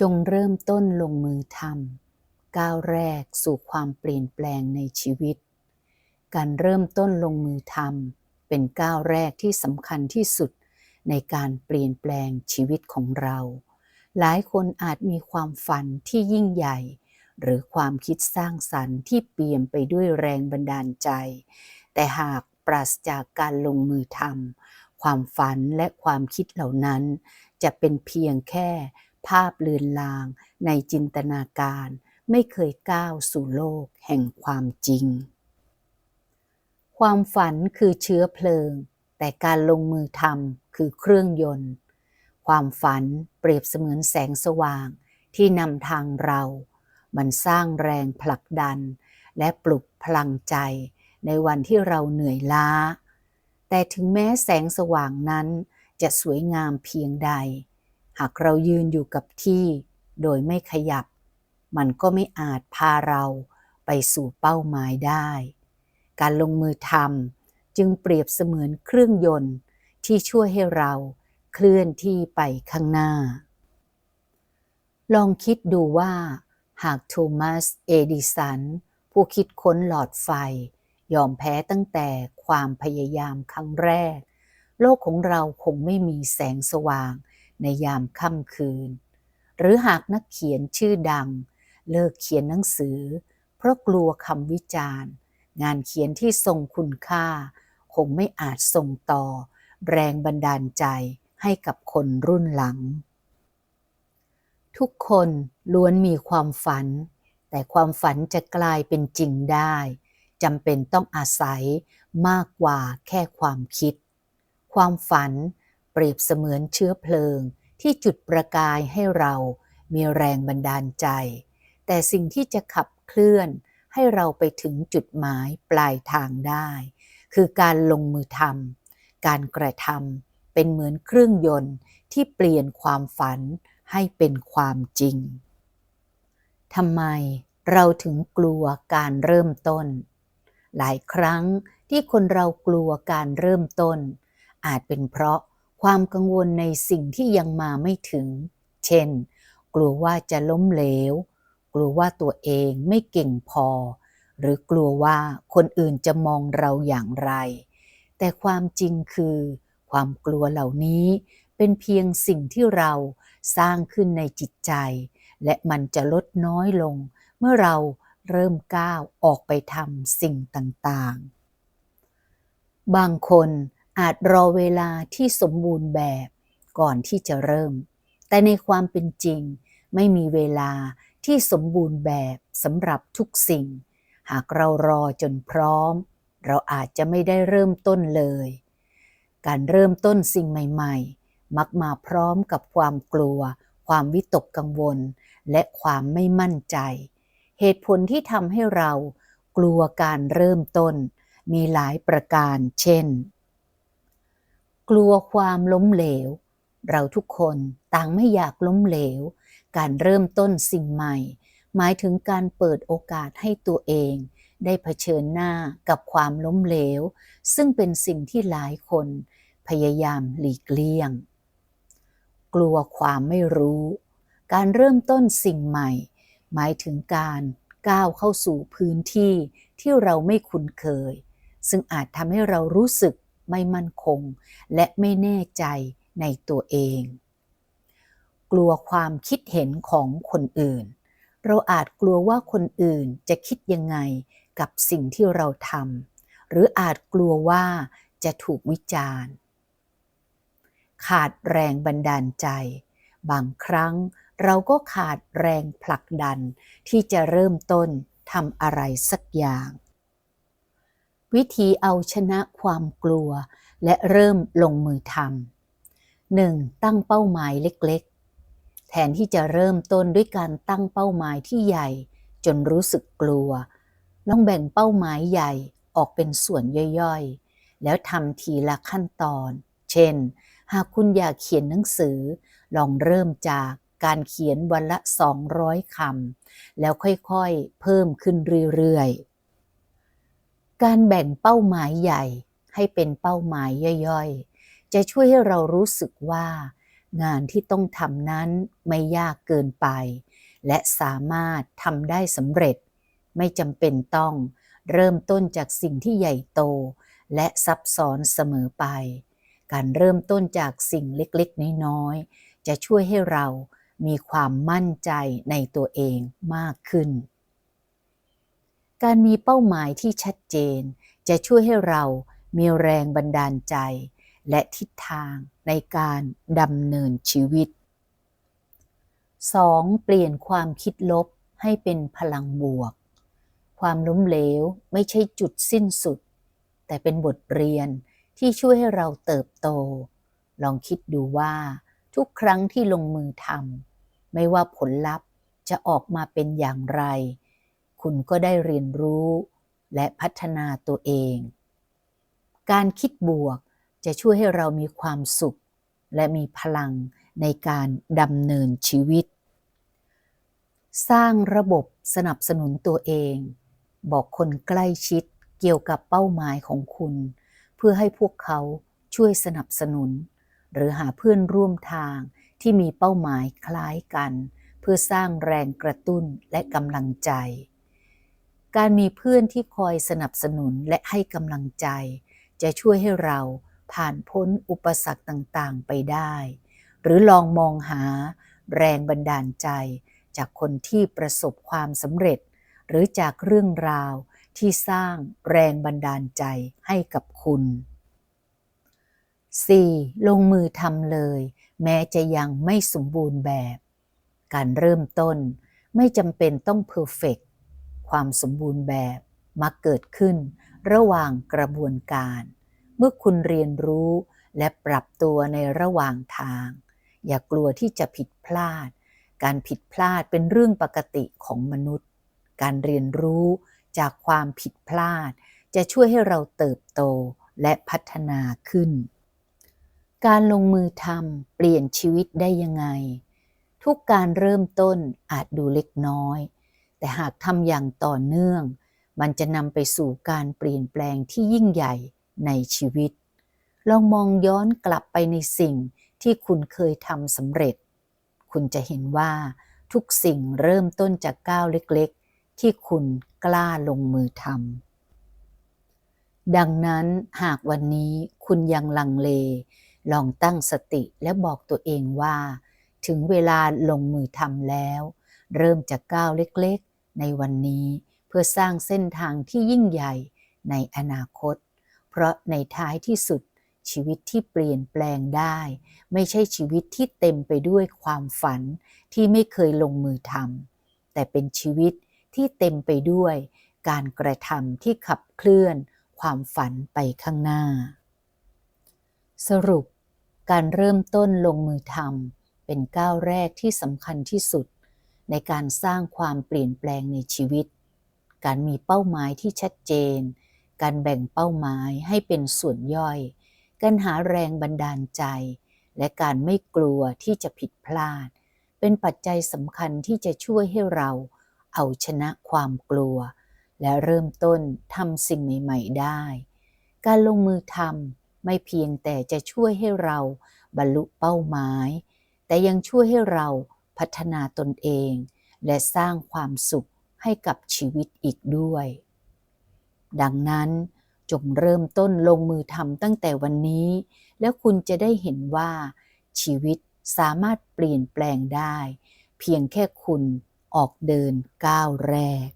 จงเริ่มต้นลงมือทำก้าวแรกสู่ความเปลี่ยนแปลงในชีวิต การเริ่มต้นลงมือทำเป็นก้าวแรกที่สำคัญที่สุดในการเปลี่ยนแปลงชีวิตของเรา หลายคนอาจมีความฝันที่ยิ่งใหญ่ หรือความคิดสร้างสรรค์ที่เปี่ยมไปด้วยแรงบันดาลใจ แต่หากปราศจากการลงมือทำความฝันและความคิดเหล่านั้น จะเป็นเพียงแค่ ภาพเลือนลางในจินตนาการ ไม่เคยก้าวสู่โลกแห่งความจริง ความฝันคือเชื้อเพลิง แต่การลงมือทำคือเครื่องยนต์ ความฝันเปรียบเสมือนแสงสว่างที่นำทางเรา มันสร้างแรงผลักดัน และปลุกพลังใจในวันที่เราเหนื่อยล้า แต่ถึงแม้แสงสว่างนั้นจะสวยงามเพียงใด หากเรายืนอยู่กับที่โดยไม่ขยับ มันก็ไม่อาจพาเราไปสู่เป้าหมายได้ การลงมือทำจึงเปรียบเสมือนเครื่องยนต์ที่ช่วยให้เราเคลื่อนที่ไปข้างหน้า ลองคิดดูว่า หากโทมัส เอดิสัน ผู้คิดค้นหลอดไฟ ยอมแพ้ตั้งแต่ความพยายามครั้งแรก โลกของเราคงไม่มีแสงสว่าง ในยามค่ำคืน หรือหากนักเขียนชื่อดัง เลิกเขียนหนังสือ เพราะกลัวคำวิจารณ์ งานเขียนที่ทรงคุณค่า คงไม่อาจส่งต่อ แรงบันดาลใจให้กับคนรุ่นหลัง ทุกคนล้วนมีความฝัน แต่ความฝันจะกลายเป็นจริงได้จำเป็นต้องอาศัยมากกว่าแค่ความคิด ความฝัน เปรียบเสมือนเชื้อเพลิงที่จุดประกายให้เรามีแรงบันดาลใจ แต่สิ่งที่จะขับเคลื่อนให้เราไปถึงจุดหมายปลายทางได้ คือการลงมือทำการกระทำเป็นเหมือนเครื่องยนต์ที่เปลี่ยนความฝันให้เป็นความจริงทำไมเราถึงกลัวการเริ่มต้น หลายครั้งที่คนเรากลัวการเริ่มต้น อาจเป็นเพราะ ความกังวลในสิ่งที่ยังมาไม่ถึง เช่น กลัวว่าจะล้มเหลว กลัวว่าตัวเองไม่เก่งพอ หรือกลัวว่าคนอื่นจะมองเราอย่างไร แต่ความจริงคือ ความกลัวเหล่านี้เป็นเพียงสิ่งที่เราสร้างขึ้นในจิตใจ และมันจะลดน้อยลง เมื่อเราเริ่มก้าวออกไปทำสิ่งต่างๆ บางคน อาจรอเวลาที่สมบูรณ์แบบก่อนที่จะเริ่ม แต่ในความเป็นจริง ไม่มีเวลาที่สมบูรณ์แบบสำหรับทุกสิ่ง หากเรารอจนพร้อม เราอาจจะไม่ได้เริ่มต้นเลย การเริ่มต้นสิ่งใหม่ ๆ มักมาพร้อมกับความกลัว ความวิตกกังวล และความไม่มั่นใจ เหตุผลที่ทำให้เรากลัวการเริ่มต้น มีหลายประการเช่น กลัวความล้มเหลว เราทุกคนต่างไม่อยากล้มเหลว การเริ่มต้นสิ่งใหม่ หมายถึงการเปิดโอกาสให้ตัวเอง ได้เผชิญหน้ากับความล้มเหลว ซึ่งเป็นสิ่งที่หลายคน พยายามหลีกเลี่ยง กลัวความไม่รู้ การเริ่มต้นสิ่งใหม่ หมายถึงการก้าวเข้าสู่พื้นที่ที่เราไม่คุ้นเคย ซึ่งอาจทำให้เรารู้สึก ไม่มั่นคง และไม่แน่ใจในตัวเอง กลัวความคิดเห็นของคนอื่น เราอาจกลัวว่าคนอื่นจะคิดยังไงกับสิ่งที่เราทำหรืออาจกลัวว่าจะถูกวิจารณ์ ขาดแรงบันดาลใจ บางครั้งเราก็ขาดแรงผลักดันที่จะเริ่มต้นทำอะไรสักอย่าง วิธีเอาชนะความกลัว และเริ่มลงมือทำหนึ่งตั้งเป้าหมายเล็กๆ แทนที่จะเริ่มต้นด้วยการตั้งเป้าหมายที่ใหญ่ จนรู้สึกกลัว ลองแบ่งเป้าหมายใหญ่ออกเป็นส่วนย่อยๆ แล้วทำทีละขั้นตอน เช่น หากคุณอยากเขียนหนังสือ ลองเริ่มจากการเขียนวันละ 200คำแล้วค่อยๆ เพิ่มขึ้นเรื่อยๆ การแบ่งเป้าหมายใหญ่ให้เป็นเป้าหมายย่อยๆ จะช่วยให้เรารู้สึกว่า งานที่ต้องทำนั้นไม่ยากเกินไป และสามารถทำได้สำเร็จ ไม่จำเป็นต้องเริ่มต้นจากสิ่งที่ใหญ่โต และซับซ้อนเสมอไป การเริ่มต้นจากสิ่งเล็กๆ น้อยๆ จะช่วยให้เรามีความมั่นใจในตัวเองมากขึ้น การมีเป้าหมายที่ชัดเจน จะช่วยให้เรามีแรงบันดาลใจ และทิศทางในการดำเนินชีวิต 2. เปลี่ยนความคิดลบให้เป็นพลังบวก ความล้มเหลวไม่ใช่จุดสิ้นสุด แต่เป็นบทเรียนที่ช่วยให้เราเติบโต ลองคิดดูว่าทุกครั้งที่ลงมือทำไม่ว่าผลลัพธ์จะออกมาเป็นอย่างไร คุณก็ได้เรียนรู้ และพัฒนาตัวเอง การคิดบวกจะช่วยให้เรามีความสุข และมีพลังในการดำเนินชีวิต สร้างระบบสนับสนุนตัวเอง บอกคนใกล้ชิดเกี่ยวกับเป้าหมายของคุณ เพื่อให้พวกเขาช่วยสนับสนุน หรือหาเพื่อนร่วมทางที่มีเป้าหมายคล้ายกัน เพื่อสร้างแรงกระตุ้นและกำลังใจ การมีเพื่อนที่คอยสนับสนุนและให้กำลังใจ จะช่วยให้เราผ่านพ้นอุปสรรคต่างๆไปได้ หรือลองมองหาแรงบันดาลใจ จากคนที่ประสบความสำเร็จ หรือจากเรื่องราวที่สร้างแรงบันดาลใจให้กับคุณ 4. ลงมือทำเลย แม้จะยังไม่สมบูรณ์แบบ การเริ่มต้นไม่จำเป็นต้องเพอร์เฟกต ความสมบูรณ์แบบมักเกิดขึ้น ระหว่างกระบวนการ เมื่อคุณเรียนรู้และปรับตัวในระหว่างทาง อย่ากลัวที่จะผิดพลาด การผิดพลาดเป็นเรื่องปกติของมนุษย์ การเรียนรู้จากความผิดพลาด จะช่วยให้เราเติบโตและพัฒนาขึ้น การลงมือทำเปลี่ยนชีวิตได้ยังไง ทุกการเริ่มต้นอาจดูเล็กน้อย แต่หากทำอย่างต่อเนื่อง มันจะนำไปสู่การเปลี่ยนแปลงที่ยิ่งใหญ่ในชีวิต ลองมองย้อนกลับไปในสิ่งที่คุณเคยทำสำเร็จ คุณจะเห็นว่าทุกสิ่งเริ่มต้นจากก้าวเล็กๆ ที่คุณกล้าลงมือทำดังนั้นหากวันนี้คุณยังลังเล ลองตั้งสติและบอกตัวเองว่า ถึงเวลาลงมือทำแล้ว เริ่มจากก้าวเล็กๆ ในวันนี้เพื่อสร้างเส้นทางที่ยิ่งใหญ่ในอนาคต เพราะในท้ายที่สุดชีวิตที่เปลี่ยนแปลงได้ ไม่ใช่ชีวิตที่เต็มไปด้วยความฝันที่ไม่เคยลงมือทำแต่เป็นชีวิตที่เต็มไปด้วยการกระทำที่ขับเคลื่อนความฝันไปข้างหน้า สรุป การเริ่มต้นลงมือทำเป็นก้าวแรกที่สำคัญที่สุด ในการสร้างความเปลี่ยนแปลงในชีวิต การมีเป้าหมายที่ชัดเจน การแบ่งเป้าหมายให้เป็นส่วนย่อย การหาแรงบันดาลใจ และการไม่กลัวที่จะผิดพลาด เป็นปัจจัยสำคัญที่จะช่วยให้เราเอาชนะความกลัว และเริ่มต้นทำสิ่งใหม่ๆได้ การลงมือทำไม่เพียงแต่จะช่วยให้เราบรรลุเป้าหมาย แต่ยังช่วยให้เรา พัฒนาตนเอง และสร้างความสุขให้กับชีวิตอีกด้วย ดังนั้นจงเริ่มต้นลงมือทำตั้งแต่วันนี้ แล้วคุณจะได้เห็นว่า ชีวิตสามารถเปลี่ยนแปลงได้ เพียงแค่คุณออกเดินก้าวแรก